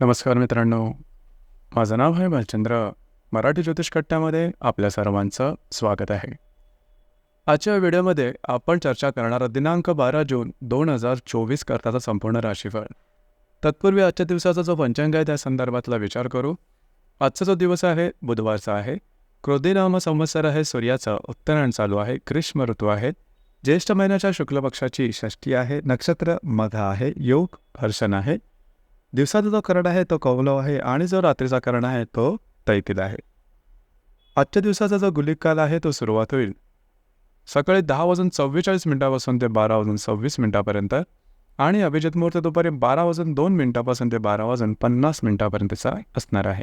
नमस्कार मित्रांनो. माझं नाव आहे भालचंद्र. मराठी ज्योतिष कट्ट्यामध्ये आपल्या सर्वांचं स्वागत आहे. आजच्या व्हिडिओमध्ये आपण चर्चा करणारा दिनांक बारा जून दोन हजार चोवीस करताचा संपूर्ण राशीफळ. तत्पूर्वी आजच्या दिवसाचा जो पंचांग आहे त्या संदर्भातला विचार करू. आजचा जो दिवस आहे बुधवारचा आहे. क्रोधीनाम संवत्सर आहे सूर्याचा उत्तरायण चालू आहे ग्रीष्म ऋतू आहे ज्येष्ठ महिन्याच्या शुक्ल पक्षाची षष्ठी आहे नक्षत्र मघा आहे योग हर्षण आहे. दिवसाचा जो करण आहे तो कौलव आहे आणि जो रात्रीचा करण आहे तो तैतील आहे. आजच्या दिवसाचा जो गुलिक काल आहे तो सुरुवात होईल. सकाळी दहा वाजून चव्वेचाळीस मिनिटापासून ते बारा वाजून सव्वीस मिनिटापर्यंत आणि अभिजित मुहूर्त दुपारी बारा वाजून दोन मिनिटापासून ते बारा वाजून पन्नास मिनिटापर्यंतचा असणार आहे.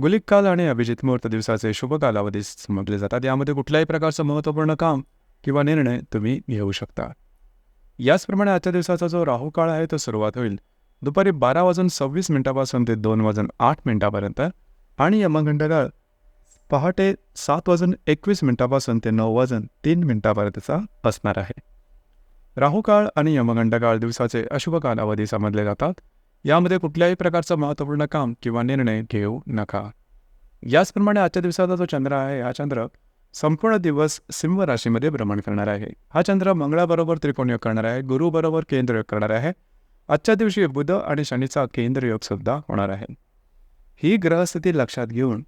गुलिक काल आणि अभिजित मुहूर्त दिवसाचे शुभ कालावधी समजले जातात. यामध्ये कुठल्याही प्रकारचं महत्त्वपूर्ण काम किंवा निर्णय तुम्ही घेऊ शकता. याचप्रमाणे आजच्या दिवसाचा जो राहू काळ आहे तो सुरुवात होईल. दुपारी बारा वाजून सव्वीस मिनिटापासून ते दोन वाजून आठ मिनिटापर्यंत आणि यमघंटकाळ पहाटे सात वाजून एकवीस मिनिटापासून ते नऊ वाजून तीन मिनिटापर्यंतचा असणार आहे. राहुकाळ आणि यमघंटकाळ दिवसाचे अशुभ कालावधी समजले जातात. यामध्ये कुठल्याही प्रकारचं महत्त्वपूर्ण काम किंवा निर्णय घेऊ नका. याचप्रमाणे आजच्या दिवसाचा जो चंद्र आहे हा चंद्र संपूर्ण दिवस सिंह राशीमध्ये भ्रमण करणार आहे. हा चंद्र मंगळाबरोबर त्रिकोणयोग करणार आहे गुरुबरोबर केंद्र योग करणार आहे. आजच्या दिवशी बुध आणि शनीचा केंद्र योग सुद्धा होणार आहे. ही ग्रहस्थिती लक्षात घेऊन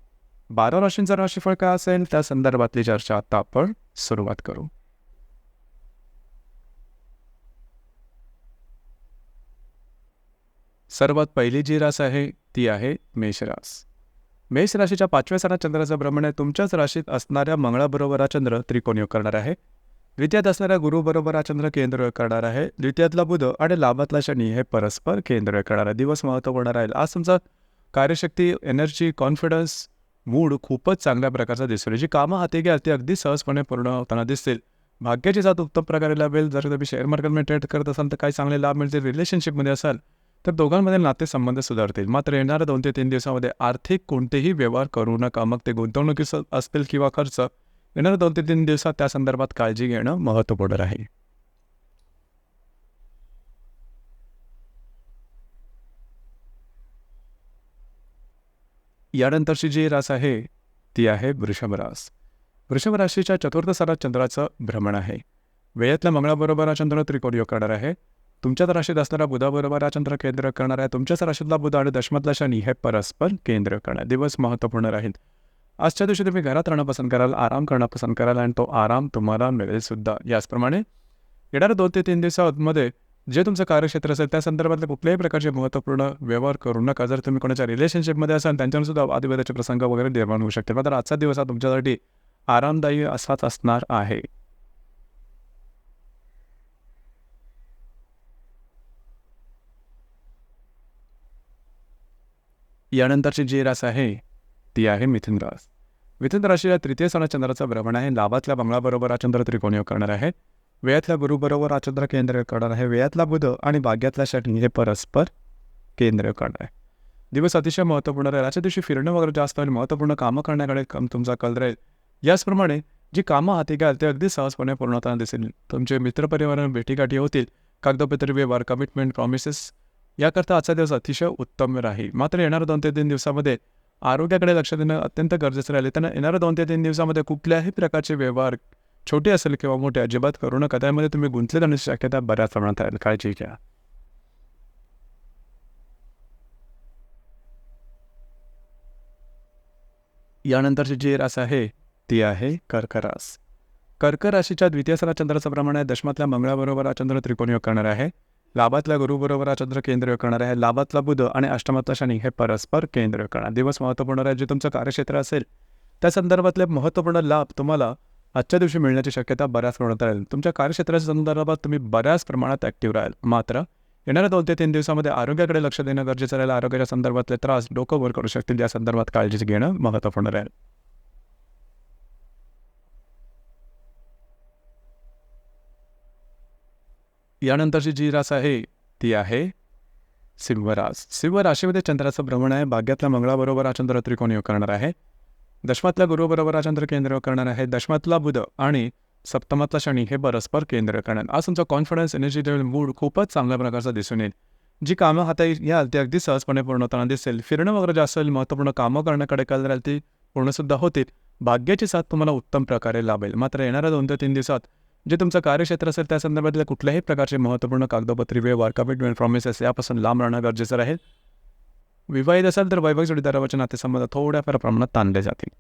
बारा राशींचा राशीफळ काय असेल त्या संदर्भातली चर्चा आता आपण सुरुवात करू. सर्वात पहिली जी रास आहे ती आहे मेषरास मेष राशीच्या पाचव्या सणात चंद्राचं भ्रमण आहे तुमच्याच राशीत असणाऱ्या मंगळाबरोबर हा चंद्र त्रिकोण योग करणार आहे. द्वितीयात असणाऱ्या गुरुबरोबर हा चंद्र केंद्र करणार आहे. द्वितीयातला बुध आणि लाभातला शनी हे परस्पर केंद्र करणार आहे. दिवस महत्त्वपूर्ण राहील. आज तुमचा कार्यशक्ती एनर्जी कॉन्फिडन्स मूड खूपच चांगल्या प्रकारचा दिसतो जी कामं हाती घ्याल ती अगदी सहजपणे पूर्ण होताना दिसतील. भाग्याची जात उत्तम प्रकारे लाभेल. जर तुम्ही शेअर मार्केटमध्ये ट्रेड करत असाल तर काही चांगले लाभ मिळतील. रिलेशनशिपमध्ये असाल तर दोघांमध्ये नातेसंबंध सुधारतील. मात्र येणाऱ्या दोन ते तीन दिवसामध्ये आर्थिक कोणतेही व्यवहार करू नका. मग ते गुंतवणुकीस असतील किंवा खर्च येणार दोन ते तीन दिवसात त्या संदर्भात काळजी घेणं महत्त्वपूर्ण राहील. यानंतरची जी रास आहे ती आहे वृषभ रास. वृषभ राशीच्या चतुर्थ सरात चंद्राचं भ्रमण आहे. वेळेतल्या मंगळाबरोबर हा चंद्र त्रिकोण योग करणार आहे. तुमच्याच राशीत असणारा बुधाबरोबर हा चंद्र केंद्र करणार आहे. तुमच्याच राशीतला बुध आणि दशमातला शनी हे परस्पर केंद्र करणार. दिवस महत्त्वपूर्ण राहील. आजच्या दिवशी तुम्ही घरात राहणं पसंत कराल आराम करणं पसंत कराल आणि तो आराम तुम्हाला मिळेल सुद्धा याचप्रमाणे येणाऱ्या दोन ते तीन दिवसामध्ये जे तुमचं कार्यक्षेत्र असेल त्या संदर्भातले कुठल्याही प्रकारचे महत्त्वपूर्ण व्यवहार करू नका. जर तुम्ही कोणाच्या रिलेशनशिपमध्ये असाल त्यांच्यावर सुद्धा वादविवादाचे प्रसंग वगैरे निर्माण होऊ शकते मात्र आजचा दिवस हा तुमच्यासाठी आरामदायी असाच असणार आहे. यानंतरची जी रास आहे ती आहे मिथुन रास. मिथुन राशीला तृतीय सणा चंद्राचा भ्रमण आहे. लाभातल्या बंगळाबरोबर हा चंद्र त्रिकोण योग करणार आहे. वेळातल्या गुरुबरोबर हा चंद्र केंद्र करणार आहे. वेळातला बुध आणि भाग्यातला शनी हे परस्पर केंद्र करणार आहे. दिवस अतिशय महत्त्वपूर्ण राहील. आजच्या दिवशी फिरणं वगैरे जास्त होईल महत्त्वपूर्ण कामं करण्याकडे कम तुमचा कल राहील. याचप्रमाणे जी कामं हाती घ्याल ते अगदी सहजपणे पूर्ण होताना दिसेल. तुमचे मित्रपरिवारांना भेटीगाठी होतील. कागदपत्र व्यवहार कमिटमेंट प्रॉमिसेस याकरता आजचा दिवस अतिशय उत्तम राहील. मात्र येणाऱ्या दोन ते तीन दिवसामध्ये आरोग्याकडे लक्ष देणं अत्यंत गरजेचं राहिले त्यांना येणाऱ्या दोन ते तीन दिवसामध्ये कुठल्याही प्रकारचे व्यवहार छोटे असेल किंवा मोठे अजिबात करू नका. त्यामध्ये तुम्ही गुंतले जाण्याची शक्यता बऱ्याच प्रमाणात आहे. काळजी घ्या. यानंतरची जी रास आहे ती आहे कर्करास. कर्क राशीच्या द्वितीय सरा चंद्राचं प्रमाण आहे. दशमातल्या मंगळाबरोबर हा चंद्र त्रिकोण योग करणार आहे. लाभातल्या गुरुबरोबर हा चंद्र केंद्र करणार आहे लाभातला बुध आणि अष्टमातला शनी हे परस्पर केंद्र करणार. दिवस महत्त्वपूर्ण राहील जे तुमचं कार्यक्षेत्र असेल. त्या संदर्भातले महत्त्वपूर्ण लाभ तुम्हाला आजच्या दिवशी मिळण्याची शक्यता बऱ्याच प्रमाणात राहील. तुमच्या कार्यक्षेत्राच्या संदर्भात तुम्ही बऱ्याच प्रमाणात ॲक्टिव्ह राहाल. मात्र येणाऱ्या दोन ते तीन दिवसामध्ये आरोग्याकडे लक्ष देणं गरजेचं राहील. आरोग्याच्या संदर्भातले त्रास डोकं वर करू शकतील. या संदर्भात काळजी घेणं महत्त्वपूर्ण राहील. यानंतरची जी रास आहे ती आहे सिंहरास. सिंह राशीमध्ये चंद्राचं भ्रमण आहे. भाग्यातल्या मंगळाबरोबर हा चंद्र त्रिकोण योग करणार आहे. दशमातल्या गुरुबरोबर हा चंद्र केंद्र करणार आहे. दशमातला बुध आणि सप्तमातला शनी हे परस्पर केंद्र करणार. आज तुमचा कॉन्फिडन्स एनर्जी लेवल मूड खूपच चांगल्या प्रकारचा दिसून येईल. जी कामं हाता याल ती अगदी सहजपणे पूर्ण होताना दिसेल. फिरणं वगैरे जास्त होईल महत्त्वपूर्ण कामं करण्याकडे कल राहील ती पूर्णसुद्धा होतील. भाग्याची साथ तुम्हाला उत्तम प्रकारे लाभेल. मात्र येणाऱ्या दोन ते तीन दिवसात जे तुमचं कार्यक्षेत्र असेल त्या संदर्भातल्या कुठल्याही प्रकारचे महत्त्वपूर्ण कागदपत्री व्यवहार कमिटमेंट प्रॉमिसेस यापासून लांब राहणं गरजेचं राहील. विवाहित असाल तर वैवाहिक जोडीदाराच्या नातेसंबंध थोड्याफार प्रमाणात ताणले जातील.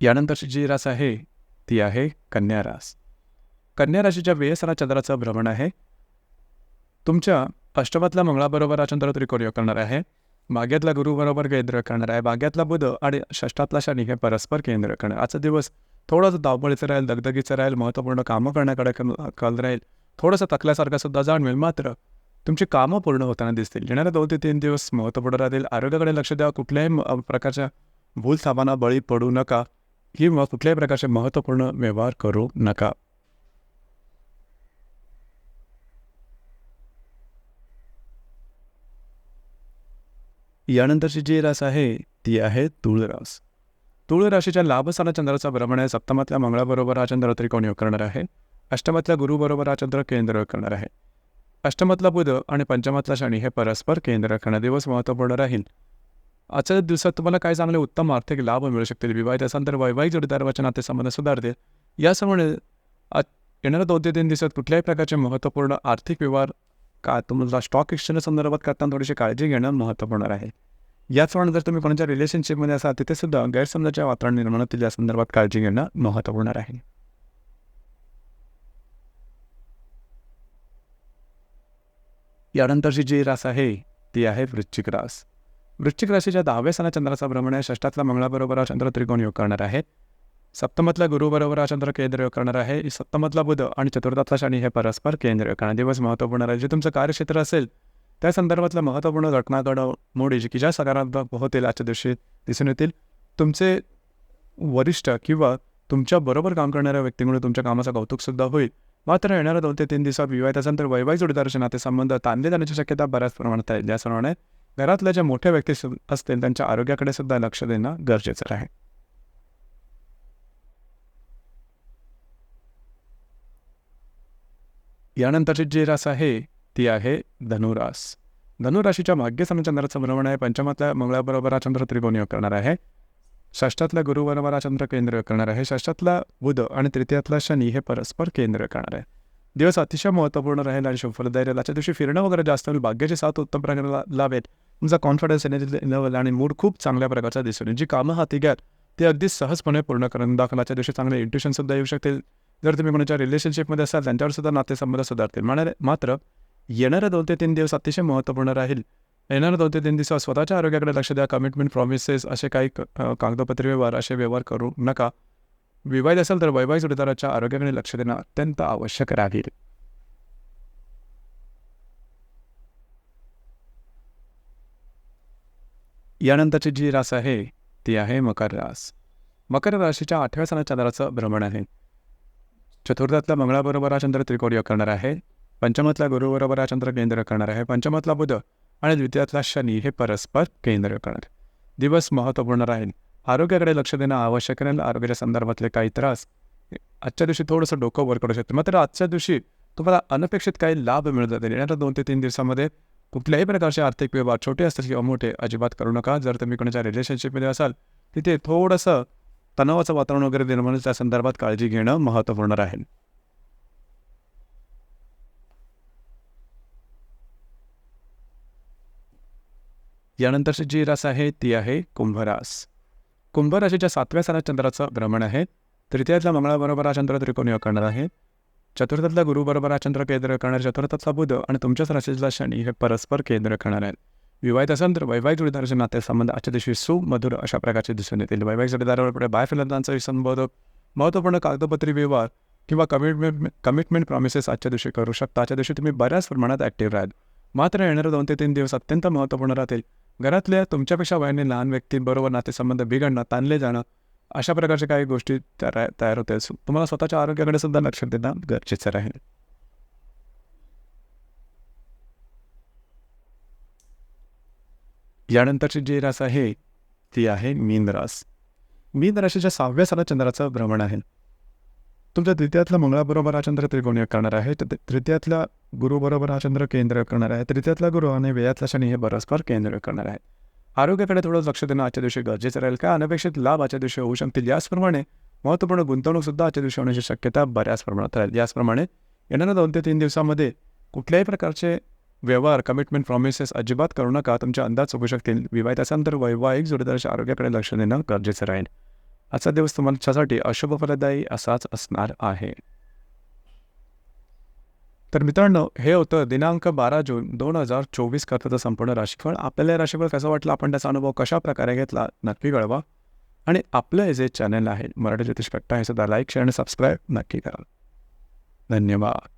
यानंतरची जी रास आहे ती आहे कन्या रास. कन्या राशीच्या वेयसरा चंद्राचं भ्रमण आहे. तुमच्या अष्टमातल्या मंगळाबरोबर हा चंद्र त्रिकोण योग करणार आहे. भाग्यातला गुरुबरोबर केंद्र करणार आहे भाग्यातला बुध आणि षष्टातला शनी हे परस्पर केंद्र करणार. आजचा दिवस थोडंसं धावपळीचं राहील दगदगीचं राहील महत्त्वपूर्ण कामं करण्याकडे कल कल राहील. थोडंसं तकल्यासारखं सुद्धा जाणवेल मात्र तुमची कामं पूर्ण होताना दिसतील. येणाऱ्या दोन ते तीन दिवस महत्त्वपूर्ण राहतील. आरोग्याकडे लक्ष द्या कुठल्याही प्रकारच्या भूल सामाना बळी पडू नका किंवा कुठल्याही प्रकारचे महत्त्वपूर्ण व्यवहार करू नका. यानंतरची जी रास आहे ती आहे तुळ रास तुळ राशीच्या लाभस्थाना चंद्राचा भ्रमण आहे. सप्तमातल्या मंगळाबरोबर हा चंद्र त्रिकोण योग करणार आहे. अष्टमातल्या गुरुबरोबर हा चंद्र केंद्र योग करणार आहे. अष्टमातला बुध आणि पंचमातला शनी हे परस्पर केंद्र करणार दिवस महत्त्वपूर्ण राहील. आजच्या दिवसात तुम्हाला काय चांगले उत्तम आर्थिक लाभ मिळू शकतील? विवाहित असाल तर वैवाहिक जोडीदाराचे नातेसंबंध सुधारतील. यासमुळे आज येणाऱ्या दोन ते तीन दिवसात कुठल्याही प्रकारचे महत्त्वपूर्ण आर्थिक व्यवहार का तुम्हाला स्टॉक एक्सचेंज संदर्भात करताना थोडीशी काळजी घेणं महत्त्वपूर्ण आहे. याचप्रमाणे जर तुम्ही कोणाच्या रिलेशनशिपमध्ये असाल तिथे सुद्धा गैरसमजाच्या वातावरण निर्माण होतील या संदर्भात काळजी घेणं महत्त्वपूर्ण आहे. यानंतरची जी रास आहे ती आहे वृश्चिक रास. वृश्चिक राशीच्या दहाव्या सणा चंद्राचा भ्रमण आहे. षष्टातला मंगळाबरोबर हा चंद्र त्रिकोण योग करणार आहे सप्तमतला गुरुबरोबर हा चंद्र केंद्र करणार आहे. सप्तमतला बुध आणि चतुर्थातला शनी हे परस्पर केंद्र योग करणार. दिवस महत्त्वपूर्ण राहील. जे तुमचं कार्यक्षेत्र असेल त्या संदर्भातल्या महत्त्वपूर्ण घटना घडवमोडी की ज्या सकारात्मक होतील आजच्या दिवशी दिसून येतील. तुमचे वरिष्ठ किंवा तुमच्या बरोबर काम करणाऱ्या व्यक्तीमुळे तुमच्या कामाचं कौतुकसुद्धा होईल. मात्र येणाऱ्या दोन ते तीन दिवसात विवाहित असेल तर वैवाहिक जोडीदाराचे नातेसंबंध ताणले जाण्याची शक्यता बऱ्याच प्रमाणात आहे. ज्याप्रमाणे घरातल्या ज्या मोठ्या व्यक्ती असतील त्यांच्या आरोग्याकडे सुद्धा लक्ष देणं गरजेचं आहे. यानंतरची जी रास आहे ती आहे धनुरास. धनुराशीच्या भाग्यसन चंद्राचं भ्रमण आहे. पंचमातल्या मंगळाबरोबर हा चंद्र त्रिकोण करणार आहे. षष्ठातल्या गुरुबरोबर हा चंद्र केंद्र करणार आहे. षष्ठातला बुध आणि तृतीयातला शनी हे परस्पर केंद्र करणार आहे. दिवस अतिशय महत्त्वपूर्ण राहील आणि शुभफलदायी राहील आजच्या दिवशी फिरणं वगैरे जास्त होईल. भाग्याची साथ उत्तम प्रकारे लावेल तुमचा कॉन्फिडन्स एनर्जी लेवल आणि मूड खूप चांगल्या प्रकारचा दिसून येईल जी कामं हाती घ्याल ते अगदी सहजपणे पूर्ण करून दाखल. आजच्या दिवशी चांगले इंट्युशनसुद्धा येऊ शकतील. जर तुम्ही कोणाच्या रिलेशनशिपमध्ये असाल त्यांच्यावर सुद्धा नातेसंबंध सुधारतील. म्हणाले मात्र येणाऱ्या दोन ते तीन दिवस अतिशय महत्त्वपूर्ण राहील. येणाऱ्या दोन ते तीन दिवसात स्वतःच्या आरोग्याकडे लक्ष द्या. कमिटमेंट प्रॉमिसेस असे काही कागदपत्र कागदपत्री व्यवहार असे व्यवहार करू नका. विवाहित असेल तर वैवाहिक जोडीदाराच्या आरोग्याकडे लक्ष देणं अत्यंत आवश्यक राहील. यानंतरची जी रास आहे ती आहे मकर रास. मकर राशीच्या आठव्या सणाच्या चंद्राचं भ्रमण आहे. चतुर्थातल्या मंगळाबरोबर हा चंद्र त्रिकोण योग करणार आहे. पंचमातला गुरुबरोबर हा चंद्र केंद्र करणार आहे. पंचमातला बुध आणि द्वितीयातला शनी हे परस्पर केंद्र करणार. दिवस महत्त्वपूर्ण राहील. आरोग्याकडे लक्ष देणं आवश्यक राहील आरोग्याच्या संदर्भातले काही त्रास. आजच्या दिवशी थोडंसं डोकं वर करू शकते. मात्र आजच्या दिवशी तुम्हाला अनपेक्षित काही लाभ मिळत जातील येणाऱ्या दोन ते तीन दिवसामध्ये कुठल्याही प्रकारचे आर्थिक व्यवहार छोटे असतील किंवा मोठे अजिबात करू नका. जर तुम्ही कोणाच्या रिलेशनशिपमध्ये असाल तिथे थोडंसं तणावाचं वातावरण वगैरे निर्माण त्या संदर्भात काळजी घेणं महत्त्वपूर्ण राहील. यानंतरची जी रास आहे ती आहे कुंभरास. कुंभराशीच्या सातव्या साला चंद्राचं भ्रमण आहे. तृतीयातल्या मंगळाबरोबर हा चंद्र त्रिकोण योग करणार आहे. चतुर्थातल्या गुरुबरोबर हा चंद्र केंद्र करणार चतुर्थातला बुध आणि तुमच्याच राशीतला शनी हे परस्पर केंद्र करणार आहेत. विवाहित असेल तर वैवाहिक जोडीदाराचे नातेसंबंध आजच्या दिवशी सुमधुर अशा प्रकारचे दिसून येतील वैवाहिक जोडीदारावर पुढे बाय फिलंदांचा संबोध महत्त्वपूर्ण कागदपत्री व्यवहार किंवा कमिटमेंट कमिटमेंट प्रॉमिसेस आजच्या दिवशी करू शकता आजच्या दिवशी तुम्ही बऱ्याच प्रमाणात ॲक्टिव्ह राहाल मात्र येणारे दोन ते तीन दिवस अत्यंत महत्त्वपूर्ण राहतील घरातल्या तुमच्यापेक्षा वयाने लहान व्यक्तींबरोबर नातेसंबंध बिघडणं ताणले जाणं अशा प्रकारच्या काही गोष्टी तयार तयार होत्या तुम्हाला स्वतःच्या आरोग्याकडे सुद्धा लक्ष देणं गरजेचं राहील यानंतरची जी रास आहे ती आहे मीन रास. मीन राशीच्या सहाव्या साला चंद्राचं भ्रमण आहे. तुमच्या तृतीयातला मंगळाबरोबर हा चंद्र त्रिकोणीय करणार आहे तर तृतीयातला गुरुबरोबर हा चंद्र केंद्र करणार आहे तृतीयातला गुरु आणि व्ययातला शनी हे परस्पर केंद्र करणार आहे. आरोग्याकडे थोडं लक्ष देणं आजच्या दिवशी गरजेचं राहील का अनपेक्षित लाभ आजच्या दिवशी होऊ शकतील? याचप्रमाणे महत्त्वपूर्ण गुंतवणूकसुद्धा आजच्या दिवशी होण्याची शक्यता बऱ्याच प्रमाणात राहील. याचप्रमाणे येणाऱ्या दोन ते तीन दिवसामध्ये कुठल्याही प्रकारचे व्यवहार कमिटमेंट प्रॉमिसेस अजिबात करू नका. तुमचे अंदाज चुकू शकतील. विवाहित असाल वैवाहिक जोडीदाराच्या आरोग्याकडे लक्ष देणं गरजेचं राहील. आजचा दिवस तुमच्यासाठी अशुभ फलदायी असाच असणार आहे. तर मित्रांनो हे होतं दिनांक बारा जून दोन हजार चोवीस करताचं संपूर्ण राशीफळ. आपल्याला राशीफळ कसं वाटलं? आपण त्याचा अनुभव कशा प्रकारे घेतला? नक्की कळवा. आणि आपलं हे जे चॅनल आहे मराठी ज्योतिष कट्टा हे सुद्धा लाईक शेअर आणि सबस्क्राईब नक्की करा. धन्यवाद.